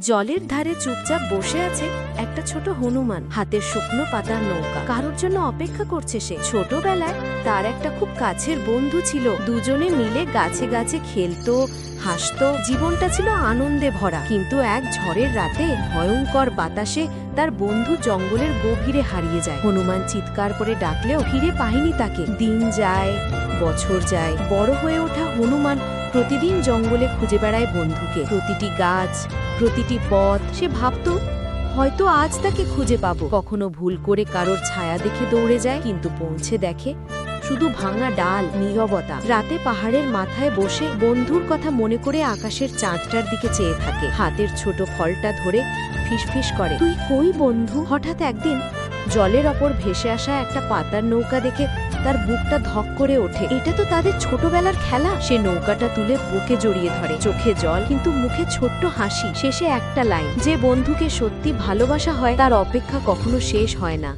জলের ধারে চুপচাপ বসে আছে একটা ছোট হনুমান, হাতের শুকনো পাতার নৌকা। কারোর জন্য অপেক্ষা করছে সে। ছোটবেলায় তার একটা খুব কাছের বন্ধু ছিল। দুজনে মিলে গাছে গাছে খেলতো, হাসতো। জীবনটা ছিল আনন্দে ভরা। কিন্তু এক ঝড়ের রাতে ভয়ঙ্কর বাতাসে তার বন্ধু জঙ্গলের গভীরে হারিয়ে যায়। হনুমান চিৎকার করে ডাকলেও ফিরে পায়নি তাকে। দিন যায়, বছর যায়। বড় হয়ে ওঠা হনুমান প্রতিদিন জঙ্গলে খুঁজে বেড়ায় বন্ধুকে। প্রতিটি গাছ প্রতিটি পথ সে ভাবতো, হয়তো আজ তাকে খুঁজে পাবো। কখনো ভুল করে কারোর ছায়া দেখে দৌড়ে যায়, কিন্তু পৌঁছে দেখে শুধু ভাঙা ডাল, নীরবতা। রাতে পাহাড়ের মাথায় বসে বন্ধুর কথা মনে করে আকাশের চাঁদটার দিকে চেয়ে থাকে। হাতের ছোট ফলটা ধরে ফিসফিস করে, তুই কই বন্ধু? হঠাৎ একদিন জলের ওপর ভেসে আসা একটা পাতার নৌকা দেখে তার বুকটা ধক করে ওঠে। এটা তো তাদের ছোটবেলার খেলা। সে নৌকাটা তুলে বুকে জড়িয়ে ধরে। চোখে জল, কিন্তু মুখে ছোট্ট হাসি। শেষে একটা লাইন, যে বন্ধুকে সত্যি ভালোবাসা হয়, তার অপেক্ষা কখনো শেষ হয় না।